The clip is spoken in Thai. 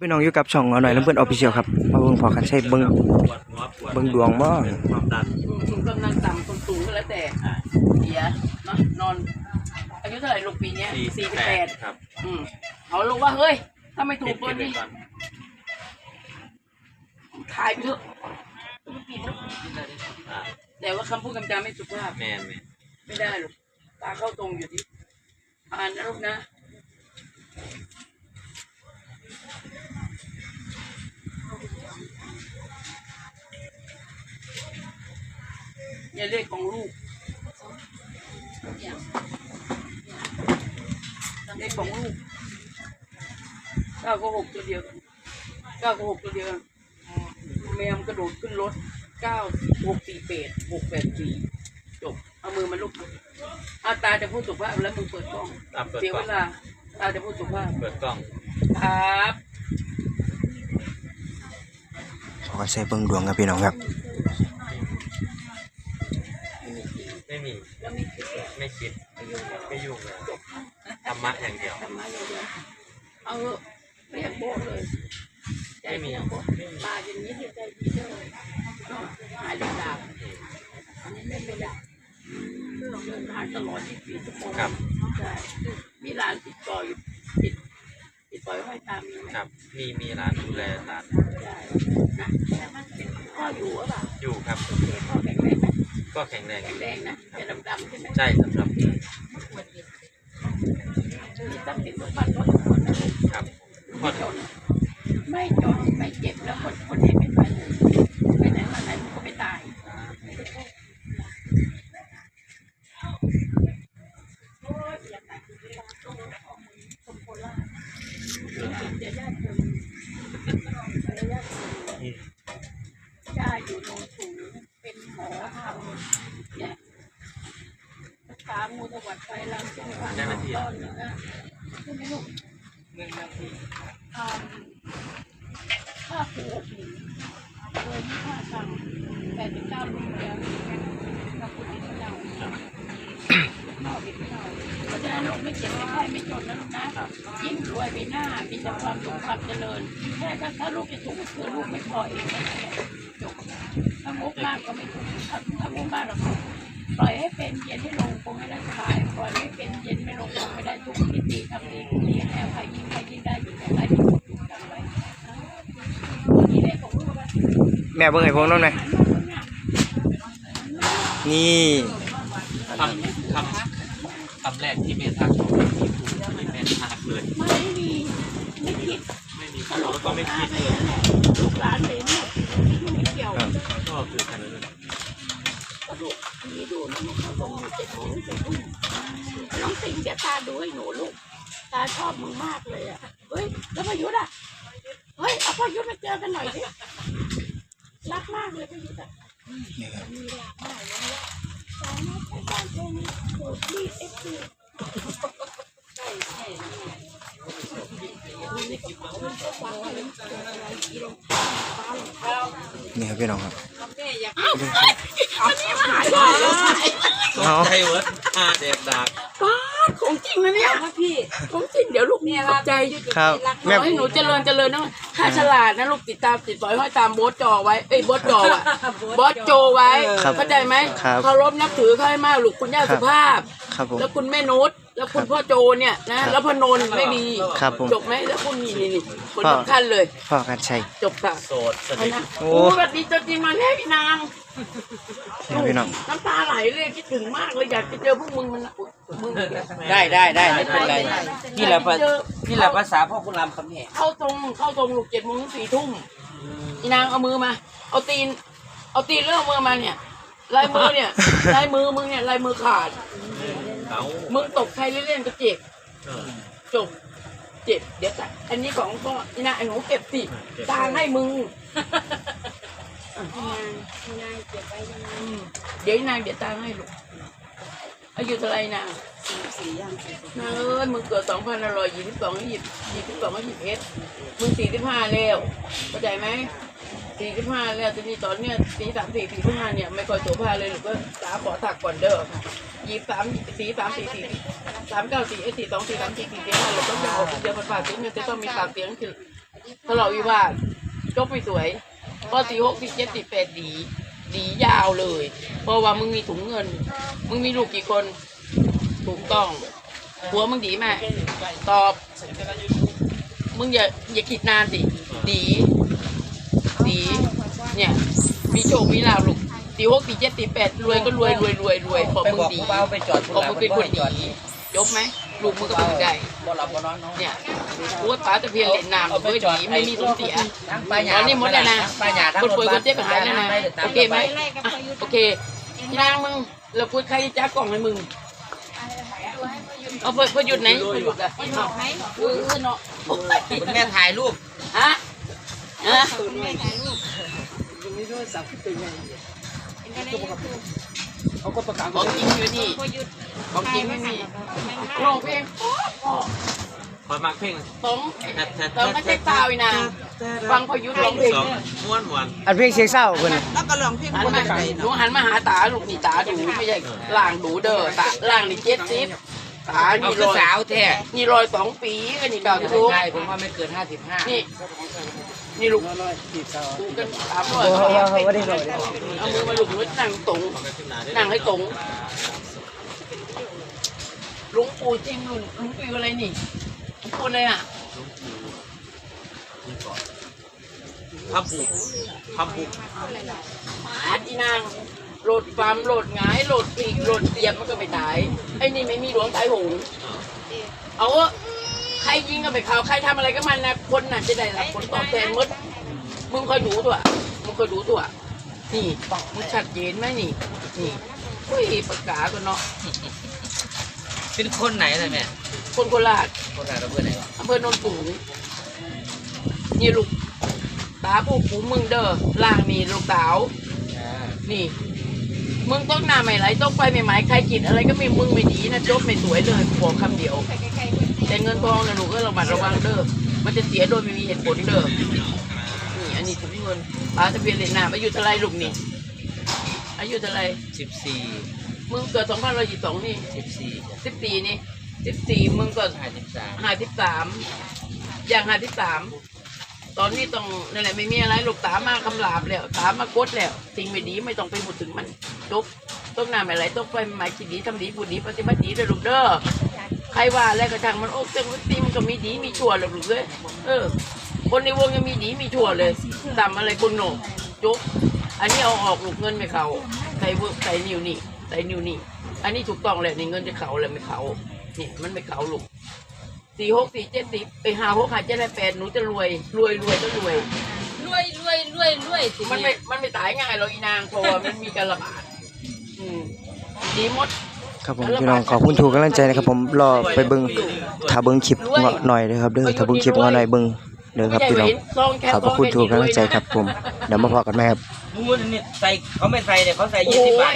พี่น้องอยู่กับช่องเอาหน่อยลำเพื่อนออฟฟิเชียลครับมาเบิ่งพอกันใช้เบิ่งปวดหัวปวดเบิ่งดวงบ่ความดันสูงกำลังต่ำคนสูงก็แล้วแต่เสียเนาะนอน อายุเท่าไหร่ลูกปีเนี้ยสี่สี่สิสิบบแปแปดดครับอืมเอาลูกว่าเฮ้ยถ้าไม่ถูปิกดตัวปิดไปนี้ก่อนขายไปเถอะไม่ผิดหรอกอ่าแต่ว่าคำพูดคำจาไม่สุภาพแมนแมนไม่ได้หรอกตาเข้าตรงอยู่ที่อ่านนะลูกนะ เรียกของลูกเรียกของลูกเก้าก็หกตัวเดียวกันเก้าก็หกตัวเดียวกันแมวกระโดดขึ้นรถเก้าหกสี่แปดหกแปดสี่จบ เอามือมาลูกเอาตาจะพูดสุภาพแล้วมึงเปิดกล้องอะเปิดเสียกล้เวองลาตาจะพูดสุภาพเปิดกล้อง ครับพอใช้เบิ่งดวงครับพี่น้องครับ ไม่มี แล้วไม่คิดเลยไม่คิดไม่ยุ่งเลยธรรมะอย่างเดียวทำมาอย่างเดียวเอาเถอะเรียกโบะเลยใจไม่มีเรียกโบะตาอย่างนี้เดี๋ยวใจดีเลยหายเลยดาบอันนี้เล่นไม่ได้เดินทางตลอด24ชั่วโมงครับ ใช่มีร้านติดต่ออยู่ติดติดต่อให้ตามมีไหมครับ มีมีร้านดูแลร้านใช่นะแต่มันเป็นพ่ออยู่หรือเปล่าอยู่ครับ โอเคพ่อแข็งแรงไหม ก็แข็งแรงอแข็งยู่แรงนะจะดำๆใช่ไหมใช่สำหรับมีทรัพย์สินสมบัติรถทั้งหมดนะลูกครับพไม่อจนไม่จนไม่เจ็บแล้วคนคนที่เป็นไปไปไหนมาไหนมันก็ไม่ตายย่าอยู่โนนสูง เป็นหมอทำเนี่ยรักษางูตวัดไฟลามเส้นผ่านต้นนะใช่ไหมลูกหนึ่งนาทีทำค่าหัวผีโดยที่ค่าสั่งแปดสิบเก้าลูกแล้วกับคุณที่เรานอกอีกเราเพราะฉะนั้นลูกไม่เจ็บไม่ไข้ไม่จนนะลูกนะยิ่งรวยไปหน้ามีแต่ความสุขความเจริญแค่ถ้าถ้าลูกจะถูกคือลูกไม่พอเองนะ จบถ้งบมากก็ไม่ถูกถ้าถ้งบมากเราก็ปล่อยให้เป็นเย็นให้ลงคงไม่ได้ขายปล่อยให้เป็นเย็นไม่ลงคงไม่ได้ทุกทิฏฐิทำดีดีให้อภัยยิ่งให้ยิ่งได้ยิ่งได้ยิ่งถูกกันไว้นี่เลยของลูกอะแม่เบิ่งให้ผมน้องหน่อยนี่คำคำคำแรกที่เมธทักบอกที่ถูกที่แม่ทักเลยไม่มีไม่คิดไม่มีพูดแล้วก็ไม่คิดเลยลูกหลานเลยเนี่ยไม่เกี่ยว ก็คือแค่นั้นเลยกระดูกมีดูนะมันเขาต้องมีเจ็ดโมงเจ็ดทุ่มน้องสิงเดี๋ยวตาดูให้หนูลูก ตาชอบมึงมากเลยอะ เฮ้ย แล้วพยุทธ์อะ เฮ้ย เอาพยุทธ์มาเจอกันหน่อยสิรักมากเลยพยุทธ์อะนี่ครับมีรักมากเลยนะตาไม่ใช่บ้านแค่นี้โอ้ดีเอ็กซ์ดีใช่ใช่นี่ตัวางไว้เจออะไรกี่รอฟ้ารองเท้านี่ครับพี่น้องครับ อันนี้มาหายเลยตกใจเวิร์ดอาเด็กดักป้าดของจริงนะเนี่ยพี่ของจริงเดี๋ยวลูกเนี่ยใจครับขแม่อให้หนูเจริญเจริญนะถ้าฉลาดนะลูกติดตามติดต่อยห้อยตามโบสจอไว้เอ้ยโบสจออะโบสโจไว้ครับเข้าใจไหมครับเคารพนับถือเขาให้มากลูกคุณย่าครับ สุภาพ ครับผม แล้วคุณแม่นุช แล้วคุณพ่อโจเนี่ยนะ แล้วพนนท์ไม่มีครับผม จบไหมแล้วคุณนี่นี่นี่คนพ่อสำคัญเลยพอกันใช้จบค่ะโสดสเอานิทนะโอ้ โอ้แบบนี้ตัวจริงมาแน่พี่นางนี่ครับพี่น้องน้ำตาไหลเลยคิดถึงมากเลยอยากจะเจอพวกมึงมันอุ๊ยมึงได้ได้ได้ไม่เป็นไรนี่แหละภาเจอนี่แหละภาษาพ่อคุณรามคำแหงเข้าตรงเข้าตรงลูกเจ็ดโมงถึงสี่ทุ่มอีนางเอามือมา เอาตีน เอาตีนเลื่อนมือมาเนี่ยลายมือเนี่ยลายมือมึงเนี่ยลายมือขาด เขามึงตกใครเล่นๆก็เจ็บเออ จบ เจ็บ เดี๋ยวตัดอันนี้ของก็อีนางไอ้หนูเก็บสิตางให้มึงอะอืมเดี๋ยวอีนางเดี๋ยวตางให้ลูกอายุเท่าไหรนางนางเอ้ยมึงเกิดสองพันอร่อยยี่สิบสองยี่สิบยี่สิบสองยี่สิบเอ็ดมึงสี่สิบห้าแล้วเข้าใจไหมสี่สิบห้าแล้วจะนี่ตอนเนี้ยสี่สามสี่สี่สิบห้าเนี่ยไม่ค่อยตัวผ้าเลยหรือก็สาขอถักก่อนเด้อ ยี่สามสี่สามสี่สี่สามเก้าสี่เอสี่สองสี่สามสี่สี่สี่ห้าเราต้องจะออกเดียวมันปากเสียงเนี่ยจะต้องมีปากเสียงคือทะเลาะวิวาทจบไม่สวยพอสี่หกสี่เจ็ดสี่แปดดี ดียาวเลย เพราะว่ามึงมีถุงเงิน มึงมีลูกกี่คนถูกต้องหัวมึงดีไหมตอบ มึงอย่าอย่าคิดนานสิ ดี ดี เนี่ย มีโชคมีลาภลูก สี่หกสี่เจ็ดสี่แปดรวยก็รวยรวยรวยรวยเพราะไปมึงบอกดีผู้เบาไปจอดเพราะมึงเป็นคนดีจบไหมลูกมึงก็เป็นได้บ่หลับบ่นอนเนาะเนี่ยกูว่าป้าตะเพียนเล่นน้ำด้วยดีไม่มีสูญเสียทั้งปลาหยาตอนนี้หมดแล้วนะทั้งปลาหยาทั้งคนป่วยคนเจ็บหายแล้วนะโอเคไหมไล่กับพยุทธ์โอเคพี่นางมึงเราพูดใครจ้ากล่องให้มึงเอาพพยุดไหนพยุดอะเอาเออเนาะโอ้ยคุณแม่ถ่ายรูปฮะฮะแม่ถ่ายรูป ของจริงอยู่นี่พยุทธ์ของจริงไม่มีลองเพลงคอยมักเพลงตรงแทบแทบตรงไม่ใช่เปล่าอีนางฟังพยุดร้องเพลงสองม้วนม้วนอันเพลงเสียงเศร้าเพิ่นน่ะแล้วก็ลองเพลงหันคนมาไหนหนูหันมาหาตาลูกนี่ตาดูไม่ใช่ล่างดูเด้อตาล่างนี่เจ็ดสิบตาเอานี่คืรออยสาวแท้นี่รอยสองปีอันนี้เก่าทุกใช่ผมว่าไม่เกินห้าสิบห้านี่ นี่ลูกดูกันสามร้อยโอ้โหเขาบ่ได้บอกเอามือมาลูกนึกนั่งตรงนั่งให้ตรงลุงปู่จริงลุงลุงปู่อะไรนี่หลุงปู่อะไรอะทำบุกทำบุกอาจีนางโหลดฟาร์มโหลดงายโหลดปีกโหลดเตียบมันก็ไม่ตายไอ้นี่ไม่มีหลวงตายโหงเอาเถอะ ใครยิงก็ไปเขาใครทำอะไรก็มันนะคนน่ะจะได้รับผลตอบแทนหมดมึงคอยดูตัวมึงคอยดูตัว นี่มึงชัดเจนไหมนี่ นี่อุ้ยปากกาก็เนาะเป็นคนไหนเลยแม่คนโคราชคนไหนเราเพื่อนไหนวะอำเภอโนนสูงนี่ลูกตาผู้ปูมึงเด้อล่างนี่ลูกสาวอ่านี่ มึงต้องหน้าใหม่ไหลต้องไปใหม่ๆใครกินอะไรก็ไม่มึงไม่ดีนะจบไม่สวยเลยบอกคำเดียว แต่เงินทองนะลูกก็ระมัดระวังเด้อมันจะเสียโดยไม่มีเหตุผลเด้อนี่อันนี้ถุงเงินปลาตะเพียนเหรียญน้ำอายุเท่าไรลูกนี่อายุเท่าไรสิบสี่มึงเกิดสองพันร้อยยี่สองนี่สิบสี่สิบสี่นี่สิบสี่มึงก็ห้าสิบสามห้าสิบสามอย่างห้าสิบสามตอนนี้ต้องนั่นแหละไม่มีอะไรลูกตามาคำลาบแล้วตามากดแล้วสิ่งไม่ดีไม่ต้องไปพูดถึงมันจบต้องหน้าไม่ไหลต้องไปหมายคิดดีทำดีพูดดีปฏิบัติดีเลยลูกเด้อ ใครว่าแล้วก็ช่างมันโอ้เจ้าวัตีมันก็มีดีมีชั่วหรอกลูกเลยเออ คนในวงยังมีดีมีชั่วเลยทำอะไรคนโหนกจบอันนี้เอาออกลูกเงินไม่เขาใส่เวิร์กใส่นิ้วนี่ใส่นิ้วนี่อันนี้ถูกต้องเลยนี่เงินจะเขาเลยไม่เขาเนี่ยมันไม่เขาลูกสี่หกสี่เจ็ดสิบไปหาหกหาเจ็ดได้แปดหนูจะรวย รวยรวยก็รวยรวยรวยรวยรวยสิมันไม่มันไม่ตายง่ายหรอกอีนางเพราะว่ามันมีการระบาดอืมดีหมด ครับผมพี่น้องขอบคุณทุกกำลังใจนะครับผมรอไปเบิ้งถ้าเบิ้งคลิปเงาะหน่อยเด้อครับเด้อถ้าเบิ้งคลิปเงาะหน่อยเบิ้งเด้อครับพี่น้องซอขอบพระคุณทุกกำลังใจครับผมเดี๋ยวมาพอกันไหมครับ มูนนี่ใส่เขาไม่ใส่เนี่ยเขาใส่ยี่สิบบาท